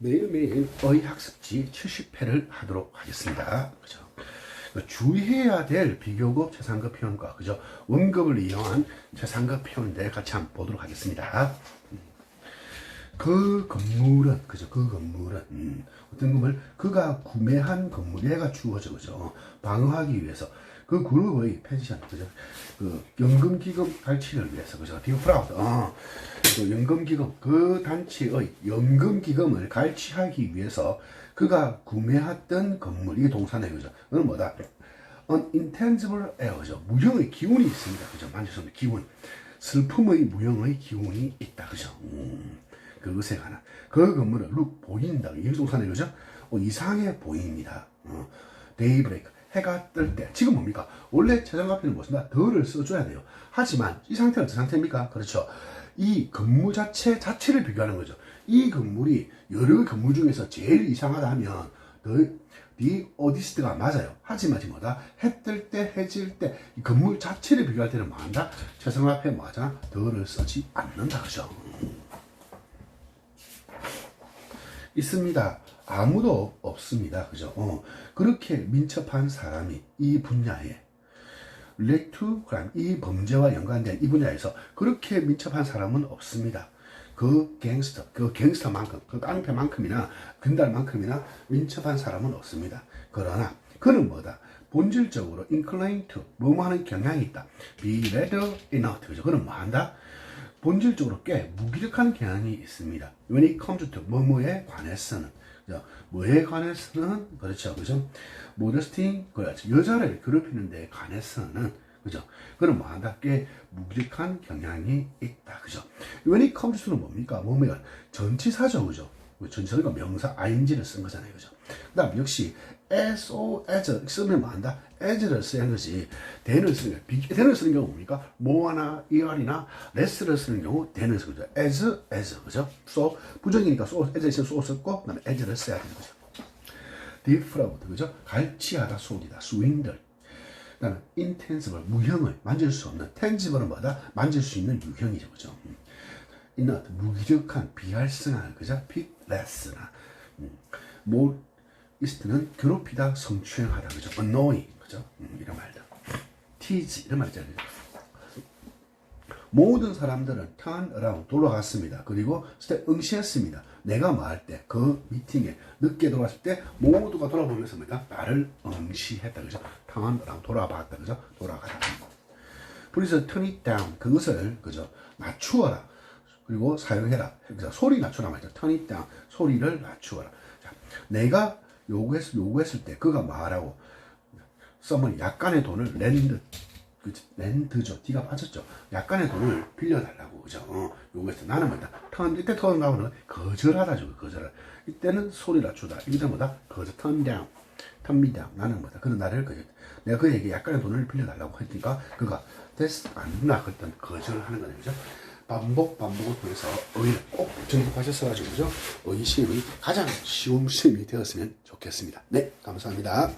매일매일 어휘학습지 70회를 하도록 하겠습니다. 그죠? 주의해야 될 비교급 최상급 표현과 그죠? 원급을 이용한 최상급 표현들 같이 한번 보도록 하겠습니다. 그 건물은 그죠 그 건물은 음, 어떤 건물 그가 구매한 건물에가 주어져 그죠 방어하기 위해서 그 그룹의 펜션 그죠 그 연금 기금 갈취를 위해서 그죠 디프라우드 어, 그 연금기금 그 단체의 연금기금을 갈취하기 위해서 그가 구매했던 건물 이게 동사네 그죠? 그건 뭐다? An intangible air 그죠? 무형의 기운이 있습니다. 그죠? 만질 수 없는 기운. 슬픔의 무형의 기운이 있다 그죠? 음. 그것에 관한. 그 건물은 룩 보인다. 이 동사네 그죠? 어, 이상해 보입니다. 어, 데이브레이크. 해가 뜰 때. 지금 뭡니까? 원래 최장가표는 무엇인가 더를 써줘야 돼요. 하지만 이 상태는 어떤 상태입니까? 그렇죠 이 건물 자체 자체를 비교하는 거죠 이 건물이 여러 건물 중에서 제일 이상하다 하면 더디 어디스트가 맞아요. 하지만 지금 뭐다? 해 뜰 때, 해질 때, 이 건물 자체를 비교할 때는 뭐 한다? 최상 앞에 뭐 하잖아? 더를 쓰지 않는다. 그죠? 있습니다. 아무도 없습니다. 그죠? 어, 그렇게 민첩한 사람이 이 분야에 렉투 크라임 이 범죄와 연관된 이 분야에서 그렇게 민첩한 사람은 없습니다. 그 갱스터, 그 갱스터만큼, 그 깡패만큼이나 근달만큼이나 민첩한 사람은 없습니다. 그러나 그는 뭐다? 본질적으로 inclined to 뭐뭐 하는 경향이 있다. be rather enough. 그죠? 그는 뭐 한다? 본질적으로 꽤 무기력한 경향이 있습니다. When it comes to 뭐뭐에 관해서는 그죠? 뭐에 관해서는 그렇죠, 그죠? 모더스팅 그렇죠. 여자를 괴롭히는 데 관해서는 그죠? 한다? 꽤 무기력한 경향이 있다, 그죠? Comes to는 뭡니까? 뭐면 전치사죠, 그죠? 전치사가 명사 ing를 쓴 거잖아요, 그죠? 그 다음 역시 as, o, as 쓰면 뭐 한다? as를 쓰는 거지. then을 쓰는 거. 비- then을 쓰는 경우 뭡니까? more나 er이나 less를 쓰는 경우 then을 쓰는 거죠. as, as, 그죠? so 부정이니까 so, as so 썼고 그 다음에 as를 써야 되는 거죠. defraud, 그죠? 갈취하다, 속이다, swindle. 그다음에 intangible, 무형을 만질 수 없는 tangible은 뭐다? 만질 수 있는 유형이죠, 그죠? 음. inert, 무기력한, 비활성한, 그죠? pitless나 음. more 이스트는 괴롭히다, 성추행하다, 그죠? annoying, 그죠? 음, 이런 말들. tease 이런 말 있잖아요. 모든 사람들은 turn around 돌아갔습니다. 그리고 스텝 응시했습니다. 내가 말할 때 그 미팅에 늦게 돌아왔을 때 모두가 돌아보면서 뭐다 나를 응시했다. 그죠? turn around 돌아봤다. 그죠? 돌아가다. 그래서 turn it down 그것을 그죠? 낮추어라. 그리고 사용해라. 그죠? 소리 낮추라 말이죠. it down 소리를 낮추어라. 자, 내가 요구했, 요구했을 때 그가 말하고 썸은 약간의 돈을 랜드 그치? 랜드죠. D가 빠졌죠. 약간의 돈을 빌려달라고 그죠? 어, 요구해서 나는 뭐다. 턴 이때 턴 나오는 거절하다 죠. 거절을. 이때는 소리 낮추다. 이때는 뭐다. 거절 턴 다운. 턴 미다운. 나는 뭐다. 그는 나를 그 내가 그에게 약간의 돈을 빌려달라고 했으니까 그가 됐어 안나 그랬던 거절을 하는 거죠. 그죠? 반복 반복을 통해서 의의를 꼭 정립하셨어가지고 그죠? 의의 시험이 가장 쉬운 시험이 되었으면 좋겠습니다. 네, 감사합니다.